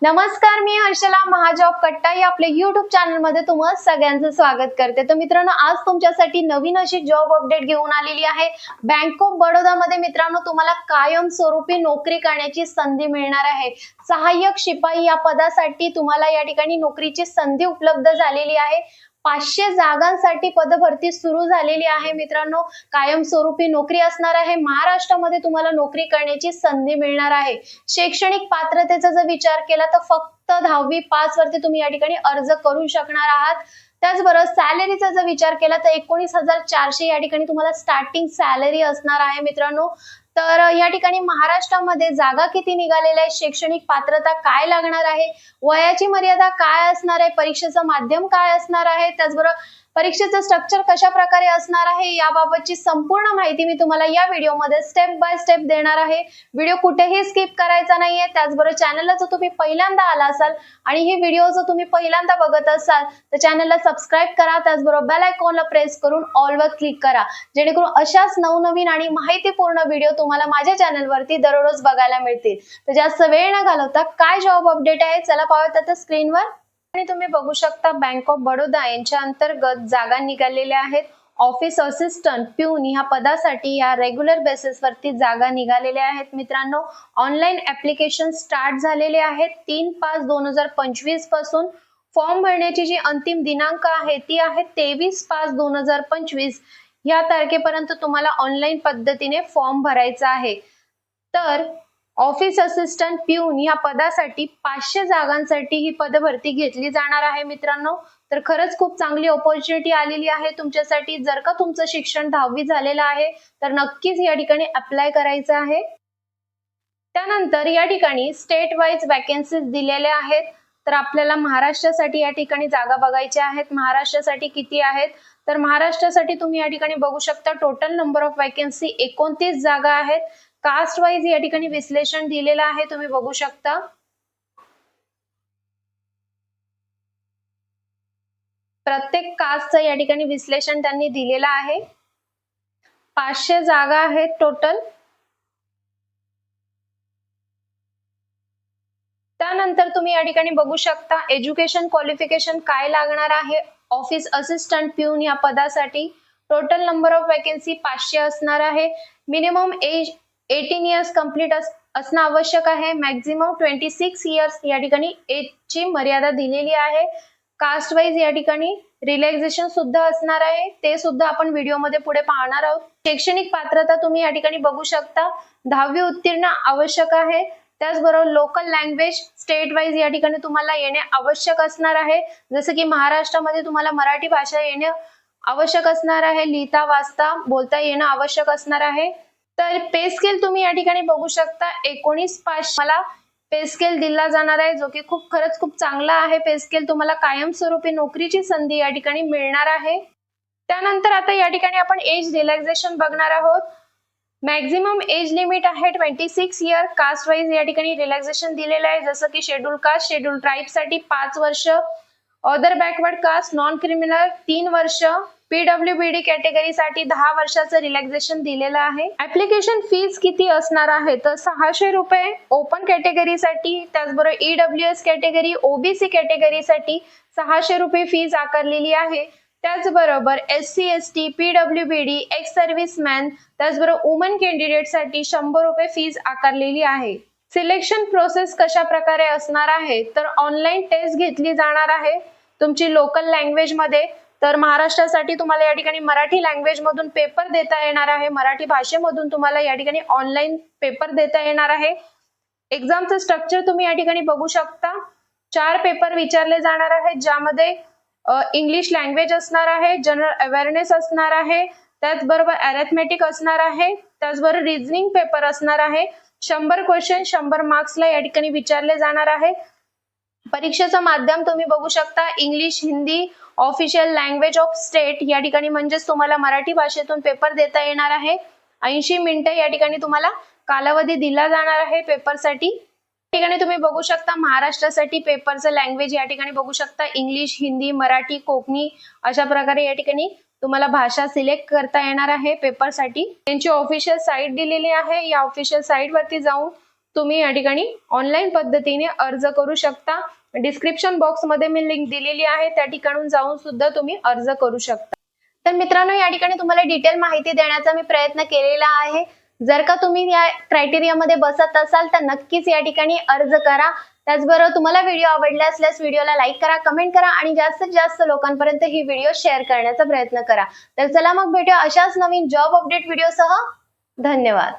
नमस्कार मी हर्षला महाजॉब कट्टा या आपल्या युट्यूब चॅनलमध्ये तुम्हाला सगळ्यांचं स्वागत करते. तर मित्रांनो आज तुमच्यासाठी नवीन अशी जॉब अपडेट घेऊन आलेली आहे. बँक ऑफ बडोदा मध्ये मित्रांनो तुम्हाला कायम स्वरूपी नोकरी करण्याची संधी मिळणार आहे. सहाय्यक शिपाई या पदासाठी तुम्हाला या ठिकाणी नोकरीची संधी उपलब्ध झालेली आहे. पाचशे जागांसाठी पदभरती सुरू झालेली आहे. मित्रांनो कायमस्वरूपी नोकरी असणार आहे. महाराष्ट्रामध्ये तुम्हाला नोकरी करण्याची संधी मिळणार आहे. शैक्षणिक पात्रतेचा जर विचार केला तर फक्त दहावी पास वरती तुम्ही या ठिकाणी अर्ज करू शकणार आहात. त्याचबरोबर सॅलरीचा जर विचार केला तर एकोणीस हजार चारशे या ठिकाणी तुम्हाला स्टार्टिंग सॅलरी असणार आहे. मित्रांनो तर या ठिकाणी महाराष्ट्रामध्ये जागा किती निघालेल्या आहेत शैक्षणिक पात्रता काय लागणार आहे? वयाची मर्यादा काय असणार आहे? परीक्षेचं माध्यम काय असणार आहे? त्याचबरोबर परीक्षेचं स्ट्रक्चर कशा प्रकारे असणार आहे याबाबतची संपूर्ण माहिती मी तुम्हाला या व्हिडिओमध्ये स्टेप बाय स्टेप देणार आहे. व्हिडिओ कुठेही स्किप करायचा नाहीये त्याचबरोबर चॅनलला जर तुम्ही पहिल्यांदा आला असाल आणि ही व्हिडिओ जर तुम्ही पहिल्यांदा बघत असाल तर चॅनलला सबस्क्राईब करा त्याचबरोबर बेल आयकॉनला प्रेस करून ऑलवर क्लिक करा. जेणेकरून अशाच नवनवीन आणि माहितीपूर्ण व्हिडिओ तुम्हाला माझ्या चॅनलवरती दररोज बघायला मिळतील. तर जास्त वेळ न घालवता काय जॉब अपडेट आहे चला पाहूयात आता स्क्रीनवर आणि तुम्ही बघू शकता बँक ऑफ बडोदा यांच्या अंतर्गत जागा निघालेल्या आहेत. ऑफिस असिस्टंट प्यून ह्या पदासाठी या रेग्युलर बेसिसवरती जागा निघालेल्या आहेत. मित्रांनो ऑनलाईन ऍप्लिकेशन स्टार्ट झालेले आहेत. तीन पाच दोन हजार पंचवीसपासून फॉर्म भरण्याची जी अंतिम दिनांक आहे ती आहे तेवीस पाच दोन हजार पंचवीस. या तारखेपर्यंत तुम्हाला ऑनलाईन पद्धतीने फॉर्म भरायचा आहे. तर ऑफिस असिस्टंट पिऊन या पदासाठी पाचशे जागांसाठी ही पदभरती घेतली जाणार आहे मित्रांनो. तर खरंच खूप चांगली ऑपॉर्च्युनिटी आलेली आहे तुमच्यासाठी. जर का तुमचं शिक्षण दहावी झालेलं आहे तर नक्कीच या ठिकाणी अप्लाय करायचं आहे. त्यानंतर या ठिकाणी स्टेट वाईज वॅकन्सीज दिलेल्या आहेत. तर आपल्याला महाराष्ट्रासाठी या ठिकाणी जागा बघायच्या आहेत. महाराष्ट्रासाठी किती आहेत? तर महाराष्ट्रासाठी तुम्ही या ठिकाणी बघू शकता टोटल नंबर ऑफ वॅकन्सी एकोणतीस जागा आहेत. कास्ट वाईज या ठिकाणी विश्लेषण दिलेलं आहे तुम्ही बघू शकता. प्रत्येक कास्टचं या ठिकाणी विश्लेषण त्यांनी दिलेलं आहे. पाचशे जागा आहेत टोटल त्यानंतर तुम्ही या ठिकाणी बघू शकता एज्युकेशन क्वालिफिकेशन काय लागणार आहे? ऑफिस असिस्टंट पिऊन या पदासाठी टोटल नंबर ऑफ वॅकन्सी पाचशे असणार आहे. Minimum age eighteen years complete असणं आवश्यक आहे. मॅक्झिमम ट्वेंटी सिक्स इयर्स या ठिकाणी एजची मर्यादा दिलेली आहे. कास्ट वाईज या ठिकाणी रिलॅक्झेशन सुद्धा असणार आहे. ते सुद्धा आपण व्हिडिओमध्ये पुढे पाहणार आहोत. शैक्षणिक पात्रता तुम्ही या ठिकाणी बघू शकता. दहावी उत्तीर्ण आवश्यक आहे. त्याचबरोबर लोकल लँग्वेज स्टेट वाईज या ठिकाणी तुम्हाला येणे आवश्यक असणार आहे. जसं की महाराष्ट्रामध्ये तुम्हाला मराठी भाषा येणे आवश्यक असणार आहे. लिहिता वाचता बोलता येणं आवश्यक असणार आहे. तर पे स्केल तुम्ही या ठिकाणी बघू शकता. एकोणीस पाचशे मला पे स्केल दिला जाणार आहे जो की खूप खरंच खूप चांगला आहे. पे स्केल तुम्हाला कायमस्वरूपी नोकरीची संधी या ठिकाणी मिळणार आहे. त्यानंतर आता या ठिकाणी आपण एज रिलॅक्झेशन बघणार आहोत. मॅक्झिमम एज लिमिट आहे twenty six year caste wise या ठिकाणी रिलॅक्झेशन दिलेलं आहे. जसं की शेड्यूल कास्ट शेड्यूल ट्राईबसाठी पाच वर्ष. Other backward caste non criminal तीन वर्ष. पीडब्ल्यू बी डी कॅटेगरीसाठी दहा वर्षाचं रिलॅक्झेशन दिलेलं आहे. ऍप्लिकेशन फीज किती असणार आहे? तर सहाशे रुपये ओपन कॅटेगरीसाठी त्याचबरोबर ईडब्ल्यू एस कॅटेगरी ओबीसी कॅटेगरीसाठी सहाशे रुपये फीज आकारलेली आहे. त्याचबरोबर S C S T PW B D ex serviceman त्याचबरोबर वुमन कॅन्डिडेटसाठी शंभर रुपये फीज आकारलेली आहे. सिलेक्शन प्रोसेस कशा प्रकारे असणार आहे? तर ऑनलाईन टेस्ट घेतली जाणार आहे. तुमची लोकल लँग्वेजमध्ये तर महाराष्ट्रासाठी तुम्हाला या ठिकाणी मराठी लँग्वेज मधून पेपर देता येणार आहे. मराठी भाषेमधून तुम्हाला या ठिकाणी ऑनलाईन पेपर देता येणार आहे. एक्झामचं स्ट्रक्चर तुम्ही या ठिकाणी बघू शकता. चार पेपर विचारले जाणार आहेत ज्यामध्ये इंग्लिश लँग्वेज असणार आहे जनरल अवेअरनेस असणार आहे त्याचबरोबर अरेथमेटिक असणार आहे त्याचबरोबर रिझनिंग पेपर असणार आहे. शंभर क्वेश्चन शंभर मार्क्सला या ठिकाणी विचारले जाणार आहे. परीक्षेचं माध्यम तुम्ही बघू शकता. English Hindi official language of state या ठिकाणी म्हणजेच तुम्हाला मराठी भाषेतून पेपर देता येणार आहे. ऐंशी मिनिटं या ठिकाणी तुम्हाला कालावधी दिला जाणार आहे पेपरसाठी ठिकाणी तुम्ही बघू शकता महाराष्ट्रासाठी पेपरचं लँग्वेज या ठिकाणी बघू शकता. इंग्लिश हिंदी मराठी कोकणी अशा प्रकारे या ठिकाणी तुम्हाला भाषा सिलेक्ट करता येणार आहे पेपरसाठी त्यांची ऑफिशियल साईट दिलेली आहे. या ऑफिशियल साईट वरती जाऊन तुम्ही या ठिकाणी ऑनलाईन पद्धतीने अर्ज करू शकता. डिस्क्रिप्शन बॉक्समध्ये मी लिंक दिलेली आहे. त्या ठिकाणून जाऊन सुद्धा तुम्ही अर्ज करू शकता. तर मित्रांनो या ठिकाणी तुम्हाला डिटेल माहिती देण्याचा मी प्रयत्न केलेला आहे. जर का तुम्ही या क्रायटेरियामध्ये बसत असाल तर नक्कीच या ठिकाणी अर्ज करा. त्याचबरोबर तुम्हाला व्हिडिओ आवडला असल्यास व्हिडिओला लाईक करा कमेंट करा आणि जास्तीत जास्त लोकांपर्यंत ही व्हिडिओ शेअर करण्याचा प्रयत्न करा. तर चला मग भेटूया अशाच नवीन जॉब अपडेट व्हिडिओसह धन्यवाद.